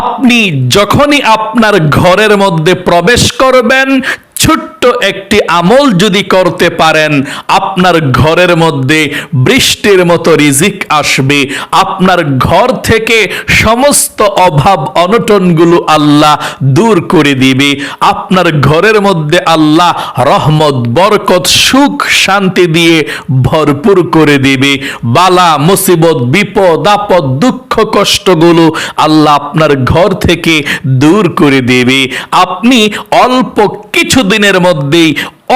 আপনি যখনই আপনার ঘরের মধ্যে প্রবেশ করবেন ছোট্ট একটি আমল যদি করতে পারেন, আপনার ঘরের মধ্যে বৃষ্টির মতো রিজিক আসবে। আপনার ঘর থেকে সমস্ত অভাব অনটনগুলো আল্লাহ দূর করে দিবে। আপনার ঘরের মধ্যে আল্লাহ রহমত, বরকত, সুখ, শান্তি দিয়ে ভরপুর করে দিবে। বালা, মুসিবত, বিপদ, আপদ, দুঃখ, কষ্টগুলো আল্লাহ আপনার ঘর থেকে দূর করে দেবে। আপনি অল্প কিছুদিনের মধ্যেই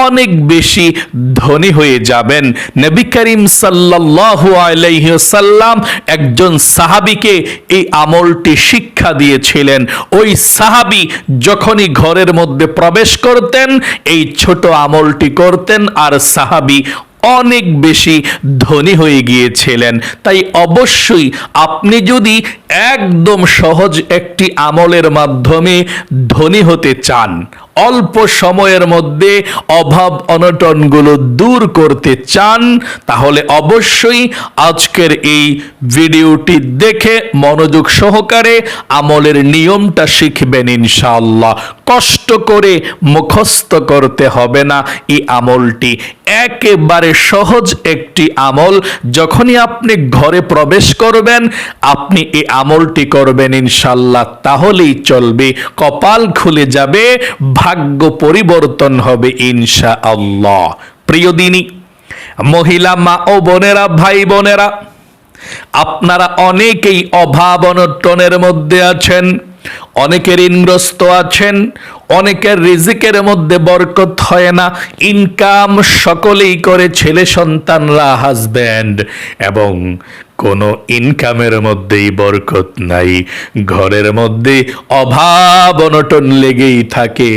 অনেক বেশি ধনী হয়ে যাবেন। নবী করিম সাল্লাল্লাহু আলাইহি একজন সাহাবীকে এই আমলটি শিক্ষা দিয়েছিলেন। ওই সাহাবী যখনই ঘরের মধ্যে প্রবেশ করতেন, এই ছোট আমলটি করতেন আর সাহাবী অনেক বেশি ধনী হয়ে গিয়েছিলেন। তাই অবশ্যই আপনি যদি একদম সহজ একটি আমলের মাধ্যমে ধনী হতে চান অল্প সময়ের মধ্যে অভাব অনটনগুলো দূর করতে চান, তাহলে অবশ্যই আজকের এই ভিডিওটি দেখে মনোযোগ সহকারে আমলের নিয়মটা শিখবেন ইনশাআল্লাহ। কষ্ট করে মুখস্থ করতে হবে না। এই আমলটি একেবারে সহজ একটি আমল। যখনই আপনি ঘরে প্রবেশ করবেন, আপনি এই আমলটি করবেন ইনশাল্লাহ তাহলেই চলবে। কপাল খুলে যাবে, ভাগ্য পরিবর্তন হবে ইনশা আল্লাহ প্রিয় দিনী, মহিলা মা ও বোনেরা, ভাই বোনেরা, আপনারা অনেকেই অভাব অনটনের মধ্যে আছেন। অনেকে ঋণগ্রস্ত আছেন, অনেকের রিজিকের মধ্যে বরকত হয় না। ইনকাম সকলেই করে ছেলে সন্তানরা হাজব্যান্ড এবং কোনো ইনকামের মধ্যেই বরকত নাই। ঘরের মধ্যে অভাব অনটন লেগেই থাকে,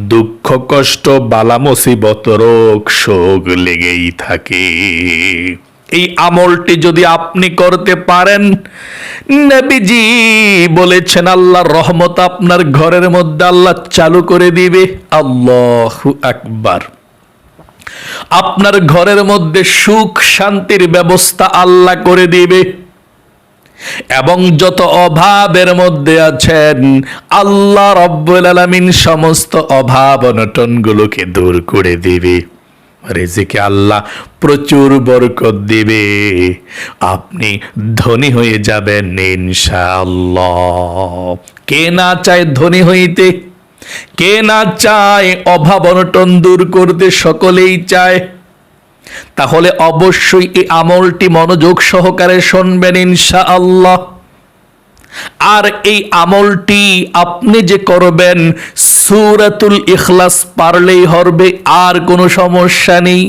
দুঃখ, কষ্ট বালা মুসিবত রোগ, শোক লেগেই থাকে। এই আমলটি যদি আপনি করতে পারেন, নবীজি বলেছেন, আল্লাহর রহমত আপনার ঘরের মধ্যে আল্লাহ চালু করে দিবে। আল্লাহ আকবার। আপনার ঘরের মধ্যে সুখ শান্তির ব্যবস্থা আল্লাহ করে দিবে। এবং যত অভাবের মধ্যে আছেন, আল্লাহ রব্বুল আলামিন সমস্ত অভাব অনটনগুলোকে দূর করে দিবে। রেজিকে আল্লাহ প্রচুর বরকত দিবে। আপনি ধনী হয়ে যাবেন ইনশাআল্লাহ। কে না চায় ধনী হইতে? কে না চায় অভাব অনটন দূর করতে সকলেই চায়? তাহলে অবশ্যই এই আমলটি মনোযোগ সহকারে শুনবেন ইনশাআল্লাহ। আর এই আমলটি আপনি যে করবেন, সুরাতুল ইখলাস পারলেই হবে, আর কোনো সমস্যা নেই।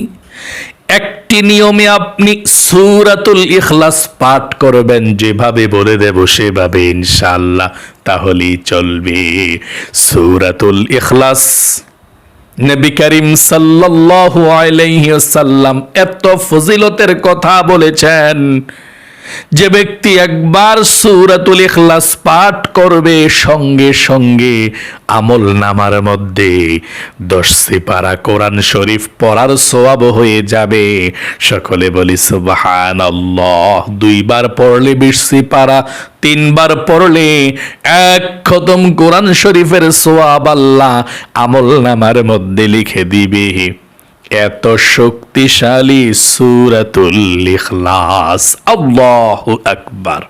একটি নিয়মে আপনি সুরাতুল ইখলাস পাঠ করবেন, যেভাবে বলে দেব সেভাবে ইনশাআল্লাহ তাহলেই চলবে। সুরাতুল ইখলাস, নবী করিম সাল্লাল্লাহু আলাইহি ওয়াসাল্লাম এত ফজিলতের কথা বলেছেন। যে ব্যক্তি একবার সূরাতুল ইখলাস পাঠ করবে সঙ্গে সঙ্গে আমল নামার মধ্যে দশ সিপারা কোরআন শরীফ পড়ার সোয়াব হয়ে যাবে। সকলে বলি, সুবহানাল্লাহ। দুইবার পড়লে বিশ সিপারা, তিনবার পড়লে এক খতম কোরআন শরীফের সোয়াব আল্লাহ আমল নামার মধ্যে লিখে দিবে। এত শক্তিশালী সুরাতুল ইখলাস। আল্লাহু আকবার।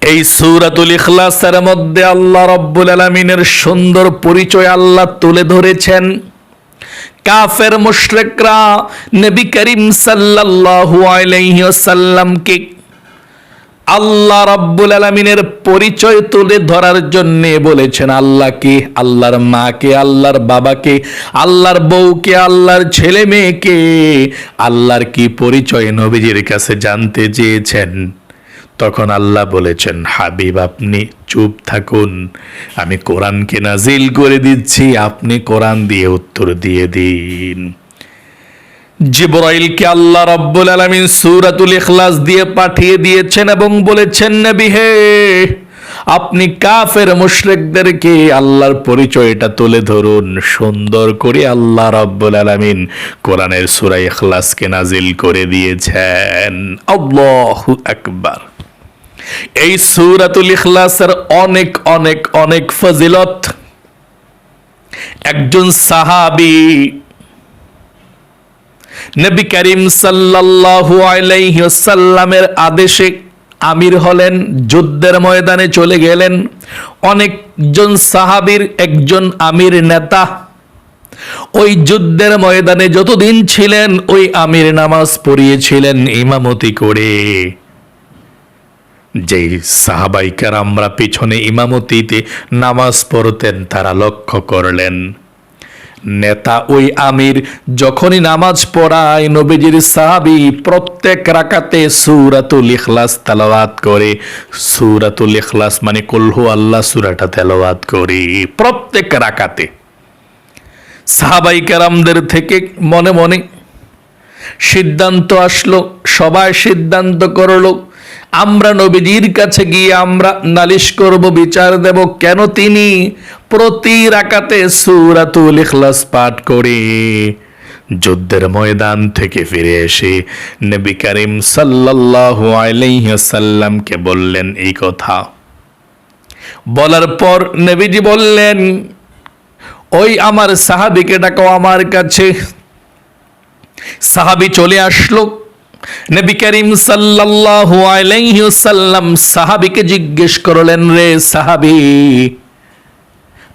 এই সুরাতুল ইখলাসের মধ্যে আল্লাহ রব্বুল আলামিনের সুন্দর পরিচয় আল্লাহ তুলে ধরেছেন। কাফের মুশরিকরা নবী করিম সাল্লাল্লাহু আলাইহি ওয়াসাল্লামকে আল্লাহ রাব্বুল আলমিনের পরিচয় তুলে ধরার জন্য বলেছেন আল্লাহকে আল্লাহর মাকে, আল্লাহর বাবাকে, আল্লাহর বউকে, আল্লাহর ছেলে মেয়েকে, আল্লাহর কি পরিচয় নবীজির কাছে জানতে চেয়েছেন? তখন আল্লাহ বলেছেন, হাবিব আপনি চুপ থাকুন, আমি কোরআনকে নাজিল করে দিচ্ছি, আপনি কোরআন দিয়ে উত্তর দিয়ে দিন। জিবরাইলকে আল্লাহ রব্বুল আলামিন সূরাতুল ইখলাস দিয়ে পাঠিয়ে দিয়েছেন এবং বলেছেন, নবী হে, আপনি কাফের মুশরিকদেরকে আল্লাহর পরিচয়টা তুলে ধরুন, সুন্দর করে আল্লাহ রব্বুল আলামিন কোরআনের সূরা ইখলাসকে নাজিল করে দিয়েছেন। আল্লাহু আকবার। এই সুরাতুল ইখলাসের অনেক অনেক অনেক ফজিলত। একজন সাহাবি নবী করিম সাল্লাল্লাহু আলাইহি আদেশে আমির হলেন, যুদ্ধের ময়দানে চলে গেলেন। অনেকজন সাহাবীর একজন আমির নেতা। ওই যুদ্ধের ময়দানে যতদিন ছিলেন, ওই আমির নামাজ পড়িয়েছিলেন ইমামতি করে। যে সাহাবাইকার আমরা পিছনে ইমামতিতে নামাজ পড়তেন, তারা লক্ষ্য করলেন নেতা ওই আমির যখনই নামাজ পড়ায় নবীজির সাহাবি প্রত্যেক রাকাতে সুরাতুল ইখলাস তেলাওয়াত করে। সুরাতুল ইখলাস মানে কলহু আল্লাহ সুরাটা তেলাওয়াত করে প্রত্যেক রাকাতে। সাহাবাই কারামদের থেকে মনে মনে সিদ্ধান্ত আসলো, সবাই সিদ্ধান্ত করল আমরা নবীজির কাছে গিয়ে আমরা নালিশ করব, বিচার দেব কেন তিনি প্রতি রাকাতে সুরাতুল ইখলাস পাঠ করে। যুদ্ধের ময়দান থেকে ফিরে এসে নবী করিম সাল্লাল্লাহু আলাইহি সাল্লামকে বললেন, এই কথা। বলার পর নবীজি বললেন, ওই আমার সাহাবিকে ডাকো আমার কাছে। সাহাবি চলে আসলো। নবী করিম সাল্লাল্লাহু আলাইহি সাল্লাম সাহাবিকে জিজ্ঞেস করলেন, রে সাহাবি,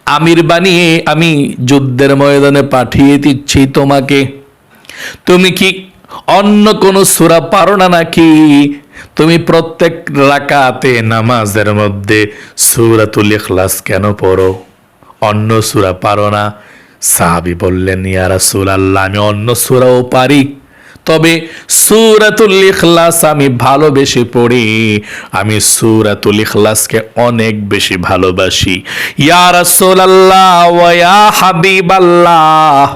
আমির বানিয়ে আমি যুদ্ধের ময়দানে পাঠিয়ে দিচ্ছি তোমাকে। তুমি কি অন্য কোন সূরা পারো না নাকি? তুমি প্রত্যেক রাকাতে নামাজের মধ্যে সূরাতুল ইখলাস কেন পড়ো? অন্য সূরা পারো না? সাহাবী বললেন, ইয়া রাসূলুল্লাহ, আমি অন্য সূরাও পারি। তবে সুরাতুল ইখলাস আমি ভালোবেসে পড়ি। আমি সুরাতুল ইখলাসকে অনেক বেশি ভালোবাসি। ইয়া রাসূলুল্লাহ ওয়া ইয়া হাবিবাল্লাহ।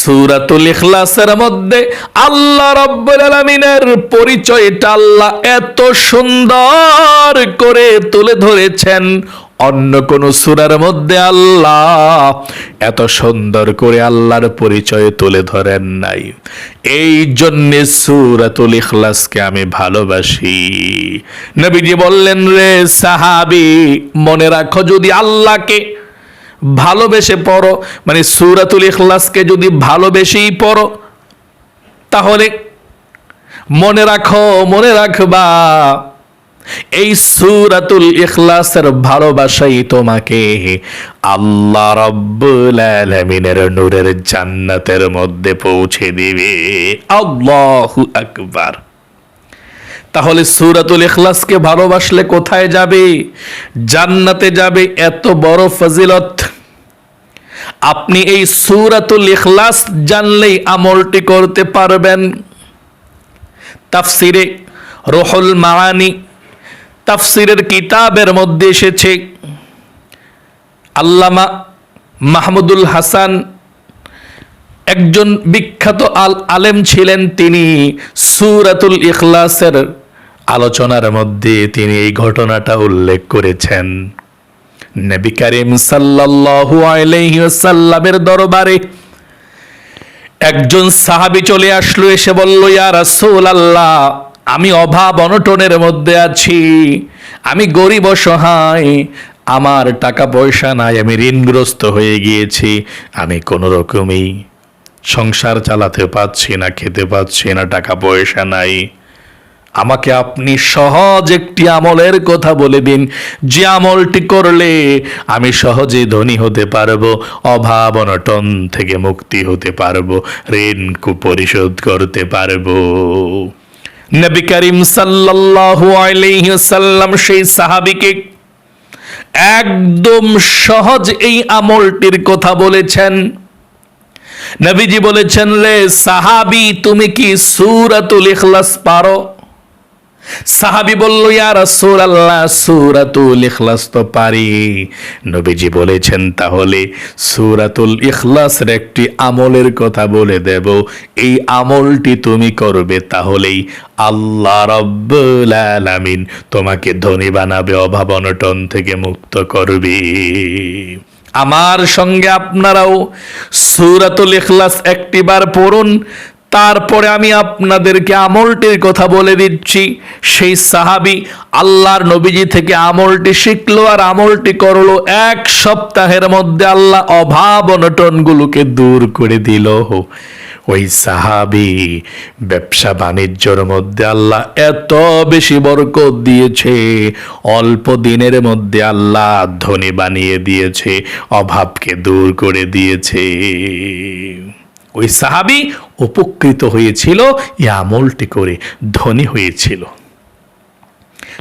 সুরাতুল ইখলাসের মধ্যে আল্লাহ রাব্বুল আলামিনের পরিচয়টা আল্লাহ এত সুন্দর করে তুলে ধরেছেন। অন্য কোন সুরার মধ্যে আল্লাহ এত সুন্দর করে আল্লাহর পরিচয় তুলে ধরেন নাই। এই জন্যে সুরাতুল ইখলাসকে আমি ভালোবাসি। নবীজি বললেন, রে সাহাবি, মনে রাখো যদি আল্লাহকে ভালোবেসে পড়ো মানে সুরাতুল ইখলাসকে যদি ভালোবেসেই পড়ো, তাহলে মনে রাখো, মনে রাখবা এই সুরাতুল ইখলাসের ভালোবাসাই তোমাকে। আল্লাহ রব্বুল আলামিনের নূরের জান্নাতের মধ্যে পৌঁছে দিবে। আল্লাহু আকবার। তাহলে সুরাতুল ইখলাসকে ভালোবাসলে কোথায় যাবে? জান্নাতে যাবে এত বড় ফজিলত। আপনি এই সুরাতুল ইখলাস জানলেই আমলটি করতে পারবেন। তাফসিরে রোহুল মারানি তাফসিরের কিতাবের মধ্যে এসেছে, আল্লামা মাহমুদুল হাসান একজন বিখ্যাত আল আলেম ছিলেন তিনি সুরাতুল ইখলাসের আলোচনার মধ্যে তিনি এই ঘটনাটা উল্লেখ করেছেন। নবী করিম সাল্লাল্লাহু আলাইহি ওয়াসাল্লামের দরবারে একজন সাহাবী চলে আসলো, এসে বলল, ইয়া রাসূলুল্লাহ আমি অভাব অনটনের মধ্যে আছি। আমি গরিব অসহায়। আমার টাকা পয়সা নাই, আমি ঋণগ্রস্ত হয়ে গিয়েছি। আমি কোনো রকমই সংসার চালাতে পারছি না, খেতে পাচ্ছি না, টাকা পয়সা নাই। আমাকে আপনি সহজ একটি আমলের কথা বলে দিন যে আমলটি করলে আমি সহজে ধনী হতে পারব, অভাব অনটন থেকে মুক্তি হতে পারব, ঋণ পরিশোধ করতে পারব। নবী করিম সাল্লাল্লাহু আলাইহি সাল্লাম সেই সাহাবীকে একদম সহজ এই আমলটির কথা বলেছেন। নবীজি বলেছেন, লে সাহাবি, তুমি কি সূরাতুল ইখলাস পারো? সাহাবি বলল, ইয়া রাসূলুল্লাহ, সূরাতুল ইখলাস তো পারি। নবীজি বলেছেন, তাহলে সূরাতুল ইখলাসের একটি আমলের কথা বলে দেব। এই আমলটি তুমি করবে, তাহলেই আল্লাহ রাব্বুল আলামিন তোমাকে ধনী বানাবে, অভাব অনটন থেকে মুক্ত করবে। আমার সঙ্গে আপনারাও সূরাতুল ইখলাস একটিবার পড়ুন তারপরে আমি আপনাদেরকে আমলটির কথা বলে দিচ্ছি। সেই সাহাবি আল্লাহর নবীজি থেকে আমলটি শিখলো আর আমলটি করল। এক সপ্তাহের মধ্যে আল্লাহ অভাব অনটনগুলোকে দূর করে দিল। ওই সাহাবি ব্যবসা বাণিজ্যর মধ্যে আল্লাহ এত বেশি বরকত দিয়েছে। অল্প দিনের মধ্যে আল্লাহ ধনী বানিয়ে দিয়েছে, অভাবকে দূর করে দিয়েছে। ওই সাহাবি উপকৃত হয়েছিল এই আমলটি করে ধনী হয়েছিল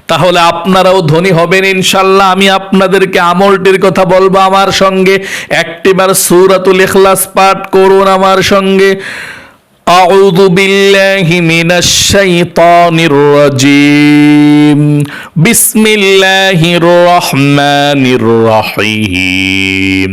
তাহলে আপনারাও ধনী হবেন ইনশাল্লাহ আমি আপনাদেরকে আমলটির কথা বলবো আমার সঙ্গে একটিবার সূরাতুল ইখলাস পাঠ করুন আমার সঙ্গে أعوذ بالله من الشيطان الرجيم بسم الله الرحمن الرحيم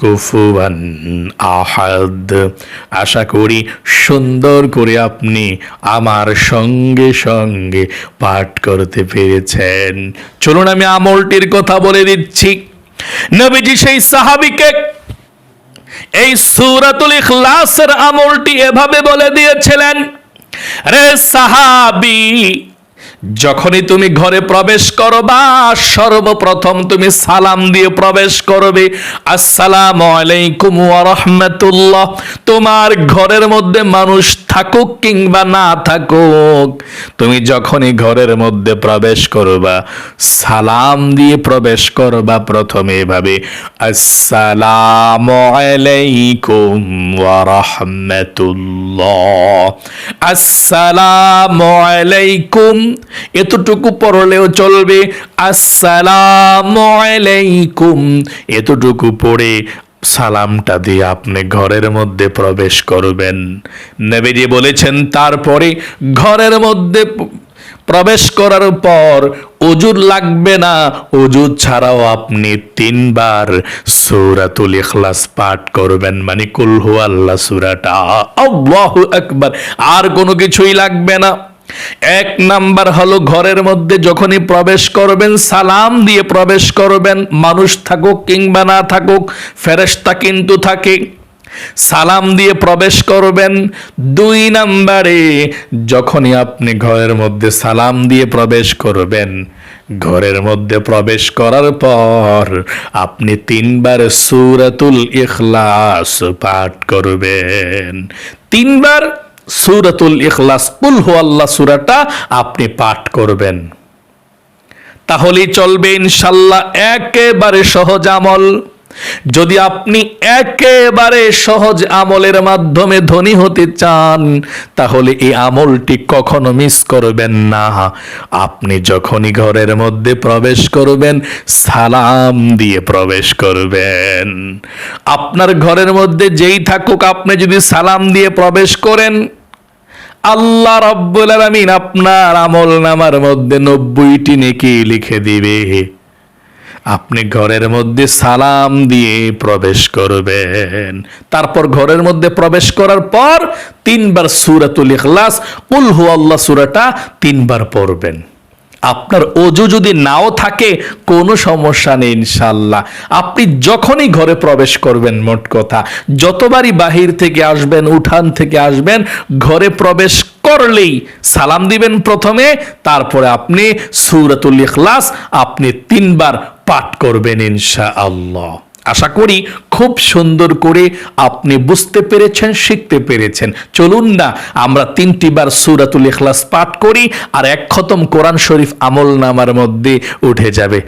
কুফুয়ান আহাদ। আশা করি সুন্দর করে আপনি আমার সঙ্গে সঙ্গে পাঠ করতে পেরেছেন। চলুন আমি আমলটির কথা বলে দিচ্ছি। নবীজি সেই সাহাবিকে এই সূরাতুল ইখলাসের আমলটি এভাবে বলে দিয়েছিলেন, রে সাহাবি যখনই তুমি ঘরে প্রবেশ করবা, সর্বপ্রথম তুমি সালাম দিয়ে প্রবেশ করবে। আসসালাম আলাইকুম রাহমাতুল্লাহ। তোমার ঘরের মধ্যে মানুষ থাকুক কিংবা না থাকুক, তুমি যখনই ঘরের মধ্যে প্রবেশ করবা, সালাম দিয়ে প্রবেশ করবা প্রথমে এভাবে, আসসালাম আলাইকুম ওয়া রাহমাতুল্লাহ। আসসালামু আলাইকুম। এতটুকু পড়লেও চলবে, আসসালাম আলাইকুম। এতটুকু পড়ে সালামটা দিয়ে আপনি ঘরের মধ্যে প্রবেশ করবেন। নবীজি বলেছেন, তারপরে ঘরের মধ্যে প্রবেশ করার পর অজুর লাগবে না। অজু ছাড়াও আপনি তিনবার সূরাতুল ইখলাস পাঠ করবেন। মানে কুল হু আল্লাহ সূরাটা। আল্লাহু আকবার। আর কোনো কিছুই লাগবে না। এক নাম্বার হলো ঘরের মধ্যে যখনই প্রবেশ করবেন, সালাম দিয়ে প্রবেশ করবেন, মানুষ থাকুক কিংবা না থাকুক, ফেরেশতা কিন্তু থাকে। সালাম দিয়ে প্রবেশ করবেন, দুই নাম্বারে যখনই আপনি ঘরের মধ্যে সালাম দিয়ে প্রবেশ করবেন, ঘরের মধ্যে প্রবেশ করার পর আপনি তিনবার সুরাতুল ইখলাস পাঠ করবেন। তিনবার সূরাতুল ইখলাস, কুল হু আল্লাহ সূরাটা আপনি পাঠ করবেন। তাহলেই চলবে ইনশাল্লাহ একেবারে সহজ আমল। যদি আপনি একেবারে সহজ আমলের মাধ্যমে ধনী হতে চান, তাহলে এই আমলটি কখনো মিস করবেন না। আপনি যখনই ঘরের মধ্যে প্রবেশ করবেন, সালাম দিয়ে প্রবেশ করবেন। আপনার ঘরের মধ্যে যেই থাকুক, আপনি যদি সালাম দিয়ে প্রবেশ করেন আল্লাহ রব্বুল আলামিন আপনার আমল নামার মধ্যে নব্বইটি নেকি লিখে দিবে। আপনি ঘরের মধ্যে সালাম দিয়ে প্রবেশ করবেন। তারপর ঘরের মধ্যে প্রবেশ করার পর তিনবার সূরাতুল ইখলাস, কুল আল্লাহ সূরাটা তিনবার পড়বেন। আপনার অজু যদি নাও থাকে, কোনো সমস্যা নেই ইনশাল্লাহ আপনি যখনই ঘরে প্রবেশ করবেন, মোট কথা। যতবারই বাহির থেকে আসবেন, উঠান থেকে আসবেন, ঘরে প্রবেশ করলেই সালাম দিবেন প্রথমে, তারপরে আপনি সুরাতুল ইখলাস আপনি তিনবার পাঠ করবেন ইনশা আল্লাহ আশা করি খুব সুন্দর করে আপনি বুঝতে পেরেছেন, শিখতে পেরেছেন। চলুন না, আমরা তিনটি বার সূরাতুল ইখলাস পাঠ করি আর এক খতম কোরআন শরীফ আমল নামার মধ্যে উঠে যাবে।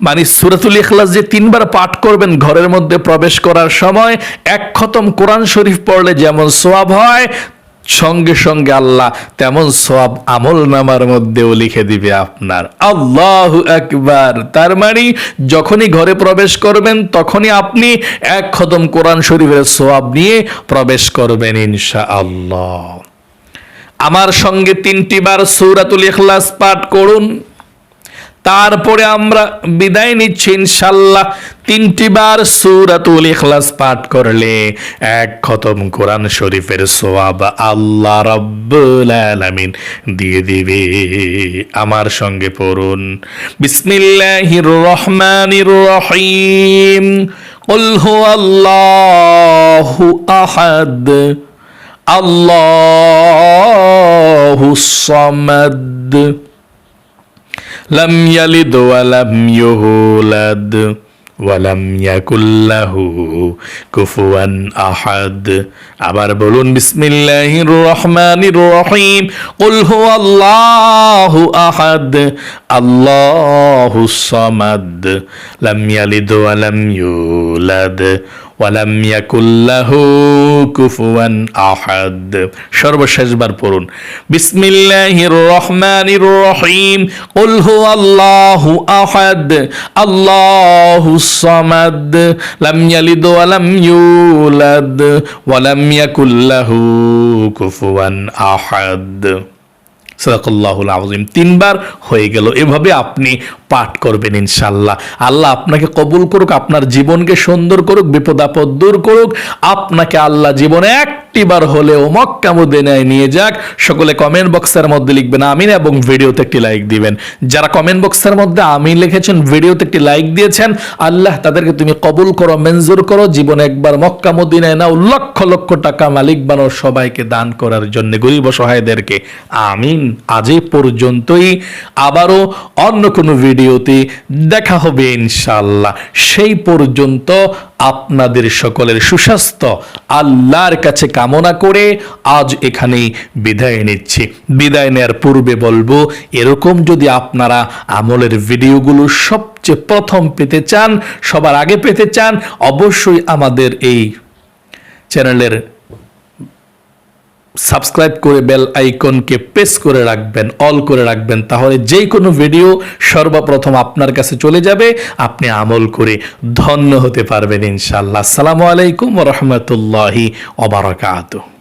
মানে সুরাতুল ইখলাস যে তিনবার পাঠ করবেন, ঘরের মধ্যে প্রবেশ করার সময় এক খতম কোরআন শরীফ পড়লে যেমন সোয়াব হয় সঙ্গে সঙ্গে আল্লাহ তেমন সব আমল নামার মধ্যেও লিখে দিবে আপনার। আল্লাহ একবার তার মানে যখনই ঘরে প্রবেশ করবেন, তখনই আপনি এক খতম কোরআন শরীফের সোয়াব নিয়ে প্রবেশ করবেন ইনশা আল্লাহ আমার সঙ্গে তিনটি বার সৌরাতুল ইখলাস পাঠ করুন। তারপরে আমরা বিদায় নিচ্ছি ইনশাল্লাহ তিনটি বার সুরাতুল ইখলাস পাঠ করলে এক খতম কোরআন শরীফের সোয়াব আল্লাহ রাব্বুল আলামিন দিয়ে দিবে আমার সঙ্গে পড়ুন বিসমিল্লাহির রহমানির রহিম قل هو الله أحد الله الصمد লাম ইয়ালিদ ওয়া লাম ইউলাদ ওয়া ইয়াকুল্লাহু কুফুয়ান আহাদ। আবার বলুন, বিসমিল্লাহির রহমানির রহিম। কুল হুয়াল্লাহু আহাদ আল্লাহুস সামাদ। লাম ইয়ালিদ ওয়া লাম ইউলাদ ওয়ালাম ইয়াকুল্লাহু কুফুয়ান আহাদ। সর্বশেষবার পড়ুন। বিসমিল্লাহির রহমানির রহিম। কুল হুয়াল্লাহু আহাদ আল্লাহুস সামাদ। লাম ইয়ালিদ ওয়া লাম ইউলাদ। ওয়া লাম ইয়াকুল্লাহু কুফুয়ান আহাদ। সদাকল্লাহুল আজিম তিনবার হয়ে গেল। এভাবে আপনি পাঠ করবেন ইনশাল্লাহ আল্লাহ আপনাকে কবুল করুক, আপনার জীবনকে সুন্দর করুক, বিপদ আপদ দূর করুক। আপনাকে আল্লাহ জীবনে একটিবার হলেও মক্কা মদিনায় নিয়ে যাক। সকলে কমেন্ট বক্সের মধ্যে লিখবেন আমিন এবং ভিডিওতে একটি লাইক দিবেন। যারা কমেন্ট বক্সের মধ্যে আমিন লিখেছেন, ভিডিওতে একটি লাইক দিয়েছেন, আল্লাহ তাদেরকে তুমি কবুল করো, মঞ্জুর করো। জীবনে একবার মক্কা মদিনায় নাও, লক্ষ লক্ষ টাকা মালিক বানো সবাইকে দান করার জন্য। গরিব অসহায়দেরকে আমিন। আজ পর্যন্তই। আবারও অন্য কোনো ভিডিওতে দেখা হবে ইনশাল্লাহ সেই পর্যন্ত আপনাদের সকলের সুস্বাস্থ্য, আল্লাহর কাছে কামনা করে আজ এখানে বিদায় নিচ্ছি। বিদায় নেয়ার পূর্বে বলব, এরকম যদি আপনারা আমলের ভিডিওগুলো সবচেয়ে প্রথম পেতে চান, সবার আগে পেতে চান, অবশ্যই আমাদের এই চ্যানেলের সাবস্ক্রাইব করে বেল আইকনকে প্রেস করে রাখবেন, অল করে রাখবেন, তাহলে যে কোনো ভিডিও সর্বপ্রথম আপনার কাছে চলে যাবে, আপনি আমল করে ধন্য হতে পারবেন ইনশাল্লাহ আসসালামু আলাইকুম রহমতুল্লাহি অবরাকাতুহ